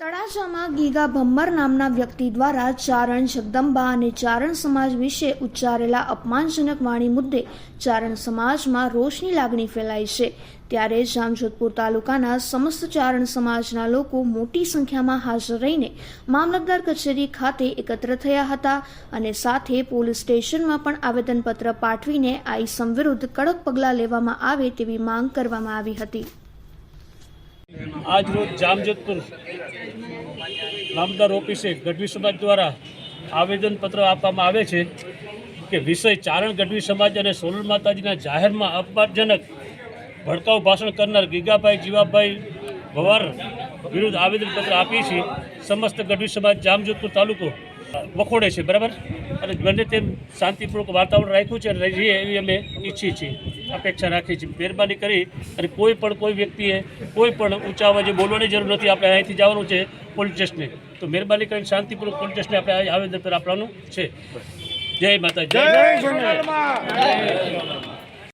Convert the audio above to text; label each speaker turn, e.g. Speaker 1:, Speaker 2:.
Speaker 1: તળાજામાં giga ભમ્મર નામના વ્યક્તિ દ્વારા ચારણ જગદંબા અને ચારણ સમાજ વિશે ઉચ્ચારેલા અપમાનજનક વાણી મુદ્દે ચારણ સમાજમાં રોષની લાગણી ફેલાઈ છે. ત્યારે જામજોધપુર તાલુકાના સમસ્ત ચારણ સમાજના લોકો મોટી સંખ્યામાં હાજર રહીને મામલતદાર કચેરી ખાતે એકત્ર થયા હતા અને સાથે પોલીસ સ્ટેશનમાં પણ આવેદનપત્ર પાઠવીને આ ઇસમ વિરુદ્ધ કડક પગલાં લેવામાં આવે તેવી માંગ કરવામાં આવી હતી.
Speaker 2: આજ રોજ જામજોધપુર નામદાર ઓફિસે ગઢવી સમાજ દ્વારા આવેદનપત્ર આપવામાં આવે છે કે વિષય ચારણ ગઢવી સમાજ અને સોનલ માતાજીના જાહેરમાં અપમાનજનક ભડકાઉ ભાષણ કરનાર ગીગાભાઈ જીવાભાઈ ભવાર વિરુદ્ધ આવેદનપત્ર આપીએ છીએ. સમસ્ત ગઢવી સમાજ જામજોધપુર તાલુકો વખોડે છે, બરાબર? અને બને તેમ શાંતિપૂર્વક વાતાવરણ રાખ્યું છે અને રહીએ એવી અમે ઈચ્છીએ છીએ. અપેક્ષા રાખીએ છીએ મહેરબાની કરી અને કોઈ પણ કોઈ વ્યક્તિએ કોઈ પણ ઊંચા અવાજે બોલવાની જરૂર નથી, આપણે અહીંથી જવાનું છે પોલીસ સ્ટેશને. તો મહેરબાની કરીને શાંતિપૂર્વક પોલીસ સ્ટેશને આપણે આવેદનપત્ર આપવાનું છે. જય માતા જય